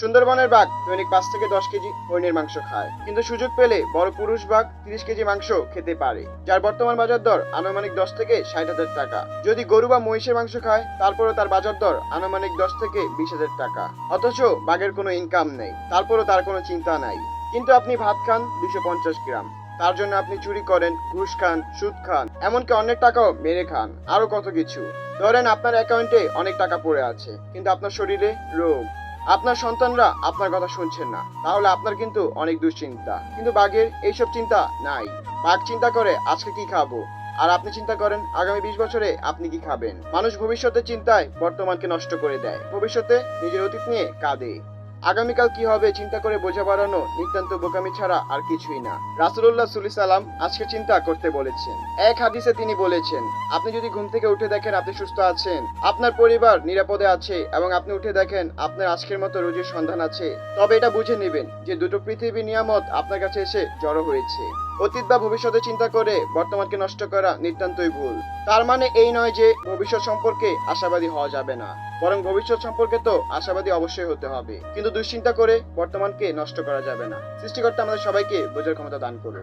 সুন্দরবনের বাঘ দৈনিক পাঁচ থেকে দশ কেজি হরিণের মাংস খায়। কিন্তু সুযোগ পেলে বড় পুরুষ বাঘ তিরিশ কেজি মাংস খেতে পারে, যার বর্তমান বাজার দর আনুমানিক দশ থেকে ষাট হাজার টাকা। যদি গরু বা মহিষের মাংস খায়, তারপরও তার বাজার দর আনুমানিক দশ থেকে বিশ হাজার টাকা। অথচ বাঘের কোনো ইনকাম নেই, তারপরও তার কোনো চিন্তা নাই। কিন্তু আপনি ভাত খান দুশো পঞ্চাশ গ্রাম। তার জন্য আপনি চুরি করেন, ঘুষ খান, সুদ খান, এমনকি অনেক টাকাও মেরে খান আরও কত কিছু। ধরেন আপনার অ্যাকাউন্টে অনেক টাকা পড়ে আছে, কিন্তু আপনার শরীরে রোগ। আপনার সন্তানরা আপনার কথা শুনছেন না। তাহলে আপনার কিন্তু অনেক দুশ্চিন্তা। কিন্তু বাঘের এইসব চিন্তা নাই। বাঘ চিন্তা করে আজকে কি খাব? আর আপনি চিন্তা করেন, আগামী বিশ বছরে আপনি কি খাবেন? মানুষ ভবিষ্যতের চিন্তায় বর্তমানকে নষ্ট করে দেয়। ভবিষ্যতে নিজের অতীত নিয়ে কাঁদে। আগামীকাল কি হবে চিন্তা করে বোঝা বাড়ানো নিতান্ত বোকামি ছাড়া আর কিছুই না। রাসুল্লাহ সুলি সালাম আজকে চিন্তা করতে বলেছেন। এক হাদিসে তিনি বলেছেন, আপনি যদি ঘুম থেকে উঠে দেখেন আপনি সুস্থ আছেন, আপনার পরিবার নিরাপদে আছে এবং আপনি উঠে দেখেন আপনার আজকের মতো রোজের সন্ধান আছে, তবে এটা বুঝে নেবেন যে দুটো পৃথিবী নিয়ামত আপনার কাছে এসে জড়ো হয়েছে। অতীত বা ভবিষ্যতে চিন্তা করে বর্তমানকে নষ্ট করা নিতান্তই ভুল। তার মানে এই নয় যে ভবিষ্যৎ সম্পর্কে আশাবাদী হওয়া যাবে না। বরং ভবিষ্যৎ সম্পর্কে তো আশাবাদী অবশ্যই হতে হবে। কিন্তু দুশ্চিন্তা করে বর্তমানকে নষ্ট করা যাবে না। সৃষ্টিকর্তা আমাদের সবাইকে বোঝার ক্ষমতা দান করুন।